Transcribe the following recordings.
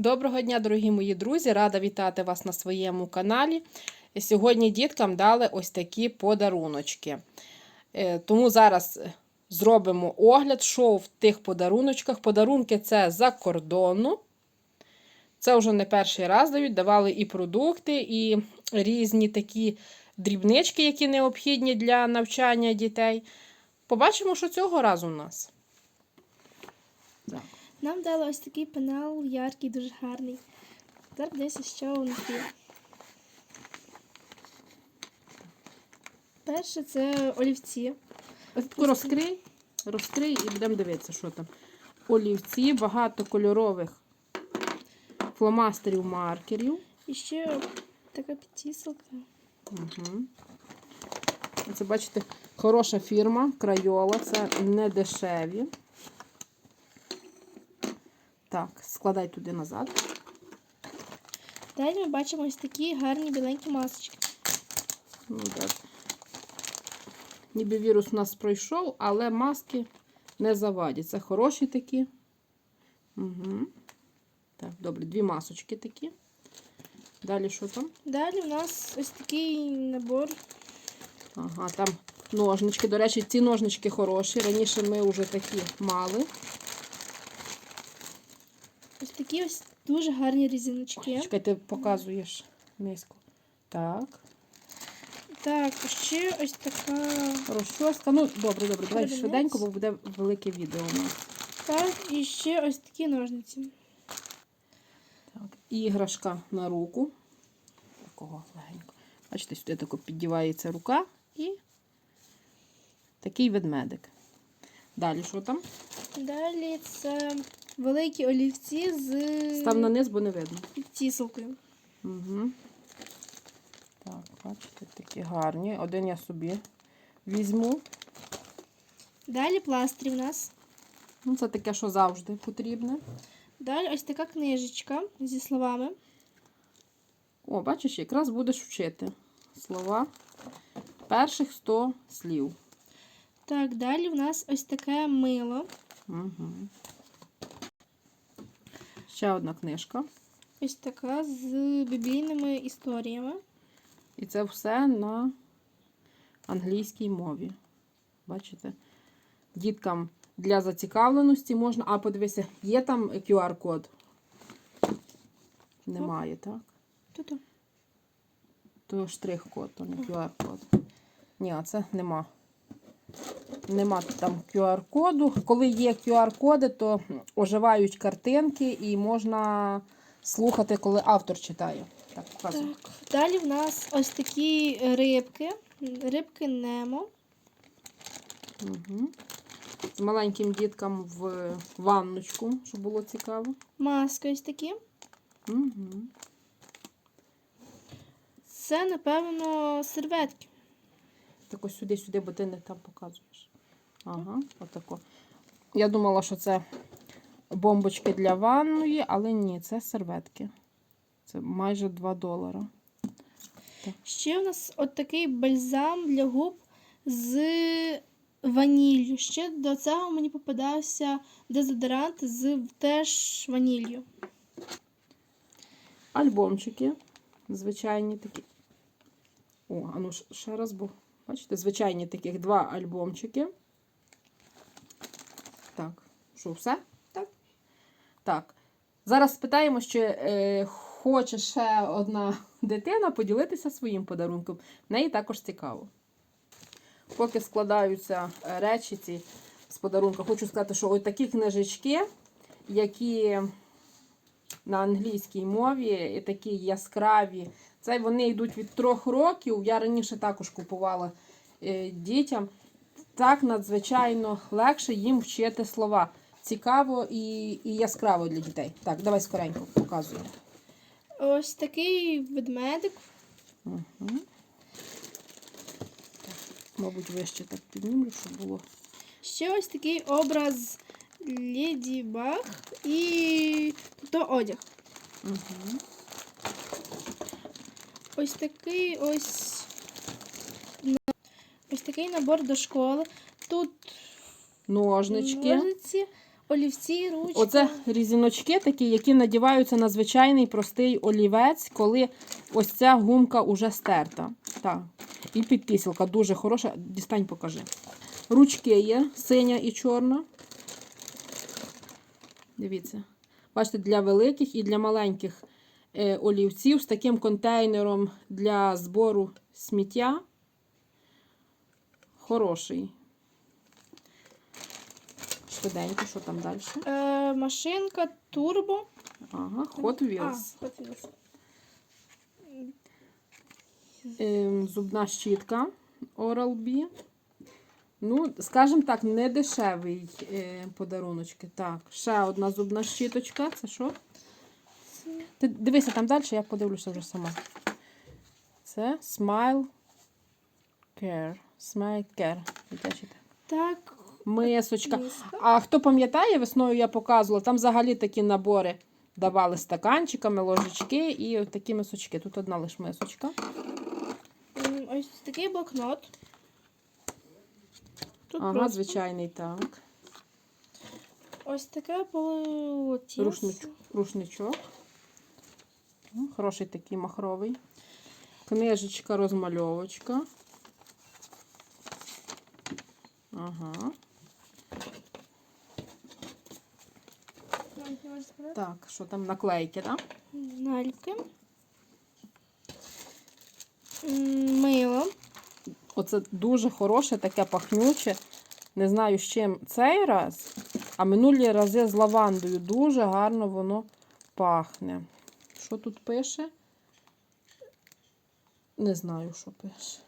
Доброго дня, дорогі мої друзі! Рада вітати вас на своєму каналі. Сьогодні діткам дали ось такі подаруночки. Е, Тому зараз зробимо огляд, що в тих подаруночках. Подарунки це за кордону. Це вже не перший раз дають. Давали і продукти, і різні такі дрібнички, які необхідні для навчання дітей. Побачимо, що цього разу у нас. Нам дали ось такий пенал яркий, дуже гарний. Зараз дивися, що внутрі. Перше це олівці. Ось таку розкрий, розкрий і будемо дивитися, що там. Олівці, багато кольорових фломастерів, маркерів. І ще така підтісалка. Угу. Це, бачите, хороша фірма, крайола, це не дешеві. Так, складай туди назад. Далі ми бачимо ось такі гарні біленькі масочки. Ну, так. Ніби вірус у нас пройшов, але маски не завадять. Це хороші такі. Угу. Так, добре, дві масочки такі. Далі що там? Далі у нас ось такий набор. Ага, там ножнички. До речі, ці ножнички хороші. Раніше ми вже такі мали. Ось такі ось дуже гарні різиночки. Чекай, ти показуєш низько. Так. Так, ще ось така. Розчоска. Ну, добре, добре. Давай Гребінець. швиденько, бо буде велике відео у нас. Так, і ще ось такі ножниці. Так. Іграшка на руку. Такого легенько. Бачите, сюди тако піддівається рука і такий ведмедик. Далі що там? Далі це великі олівці з Став на низ, бо не видно. підтісалкою. Угу. Так, бачите, такі гарні. Один я собі візьму. Далі пластирі в нас. Ну, це таке, що завжди потрібне. Далі ось така книжечка зі словами. О, бачиш, якраз будеш вчити слова. Перших 100 слів. Так, далі в нас ось таке мило. Угу. Ще одна книжка. Ось така з біблійними історіями. І це все на англійській мові. Бачите? Діткам для зацікавленості можна. А, подивися, є там QR-код? Немає, так? Тут. То штрих-код, то не QR-код. Ні, а це нема. Нема там QR-коду. Коли є QR-коди, то оживають картинки і можна слухати, коли автор читає. Так. Так. Далі в нас ось такі рибки. Рибки Немо. Угу. Маленьким діткам в ванночку, щоб було цікаво. Маски ось такі. Угу. Це, напевно, серветки. Так ось сюди-сюди, бо ти не там показуєш. Ага, отако. Я думала, що це бомбочки для ванної, але ні, це серветки. Це майже 2 долара. Ще у нас от такий бальзам для губ з ваніллю. Ще до цього мені попадався дезодорант з теж ваніллю. Альбомчики. Звичайні такі. О, а ну ще раз, бо бачите, звичайні таких два альбомчики. Що, все? Так. Так. Зараз спитаємо, чи е, хоче ще одна дитина поділитися своїм подарунком. В неї також цікаво. Поки складаються е, речі ці з подарунка, хочу сказати, що ось такі книжечки, які на англійській мові, і такі яскраві. Це вони йдуть від трьох років. Я раніше також купувала е, дітям. Так надзвичайно легше їм вчити слова. Цікаво і, і яскраво для дітей. Так, давай скоренько показуємо. Ось такий ведмедик. Угу. Так, мабуть, вище так піднімлю, щоб було. Ще ось такий образ Леді Баг і то одяг. Угу. Ось такий ось. Ось такий набор до школи. Тут Ножнички. ножиці, олівці, ручки. Оце різіночки такі, які надіваються на звичайний простий олівець, коли ось ця гумка уже стерта. Так. І підпісілка дуже хороша. Дістань, покажи. Ручки є, синя і чорна. Дивіться. Бачите, для великих і для маленьких е, олівців з таким контейнером для збору сміття. Хороший. Швиденько, що там далі? Е, машинка, турбо. Ага, Hot Wheels. А, Hot Wheels. Ем, зубна щітка Oral-B. Ну, скажімо так, не дешевий е, подаруночки. Так, ще одна зубна щіточка. Це що? Ти дивися там далі, я подивлюся вже сама. Це Smile Care. Smile Care. Дитячий так. Мисочка. А хто пам'ятає, весною я показувала, там взагалі такі набори давали стаканчиками, ложечки і такі мисочки. Тут одна лише мисочка. Ось такий блокнот. Тут Ага, просто звичайний так. ось таке полотенце. Рушничок. рушничок. Хороший такий махровий. Книжечка, розмальовочка. Ага. Так, що там наклейки, так? Наліпки. Мило. Оце дуже хороше, таке пахнюче. Не знаю, з чим цей раз, а минулі рази з лавандою. Дуже гарно воно пахне. Що тут пише? Не знаю, що пише.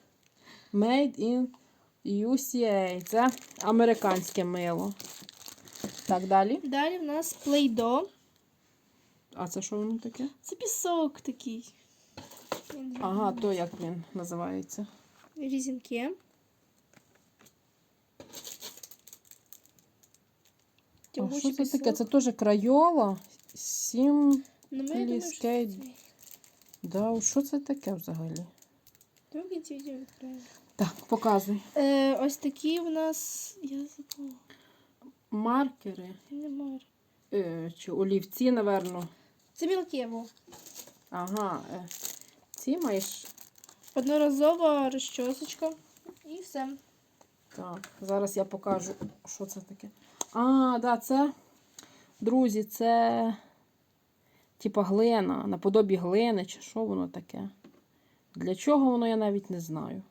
Made in USA. Це американське мило. Так, далі. Далі в нас плейдо. А це що воно таке? Це пісок такий. Ага, то як він називається. Різінки. А що це таке? Це теж крайола. Сім. Ну, ми, я думаю, що це цей. Да, що це таке взагалі? Давай кінці відео відкриємо. Так, показуй. Е, ось такі в нас. Я забула. Маркери е, чи олівці, напевно. Це мілкево. Ага. Е, ці маєш. Одноразова розчосочка. І все. Так, зараз я покажу, що це таке. А, да, це, друзі, це типа глина, наподобі глини, чи що воно таке. Для чого воно, я навіть не знаю.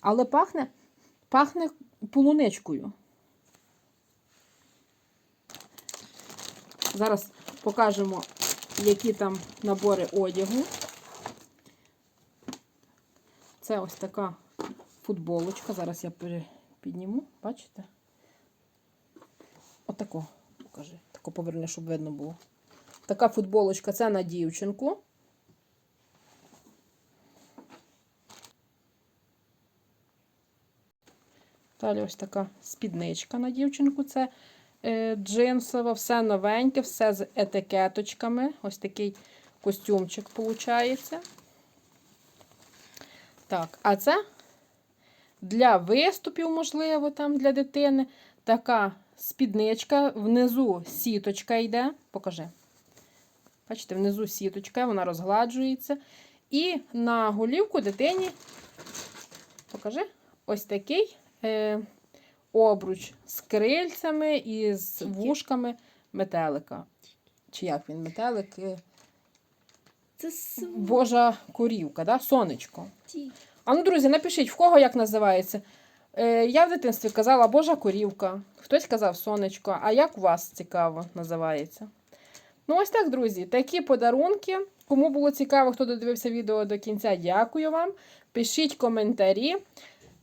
Але пахне, пахне полуничкою. Зараз покажемо, які там набори одягу. Це ось така футболочка. Зараз я підніму, бачите? Отако, покажи. Тако поверни, щоб видно було. Така футболочка це на дівчинку. Далі ось така спідничка на дівчинку. Це е, джинсова, все новеньке, все з етикеточками. Ось такий костюмчик виходить. Так, а це для виступів, можливо, там для дитини. Така спідничка, внизу сіточка йде. Покажи. Бачите, внизу сіточка, вона розгладжується. І на голівку дитині, покажи, ось такий е, обруч з крильцями і з вушками метелика. Чи як він? Метелик? е, Це. Божа корівка, да? сонечко. А ну, друзі, напишіть, в кого як називається. Е, я в дитинстві казала Божа корівка, хтось казав сонечко, а як у вас цікаво називається? Ну, ось так, друзі, такі подарунки. Кому було цікаво, хто додивився відео до кінця, дякую вам. Пишіть коментарі.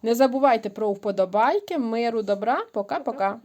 Не забувайте про вподобайки, миру, добра. Пока-пока.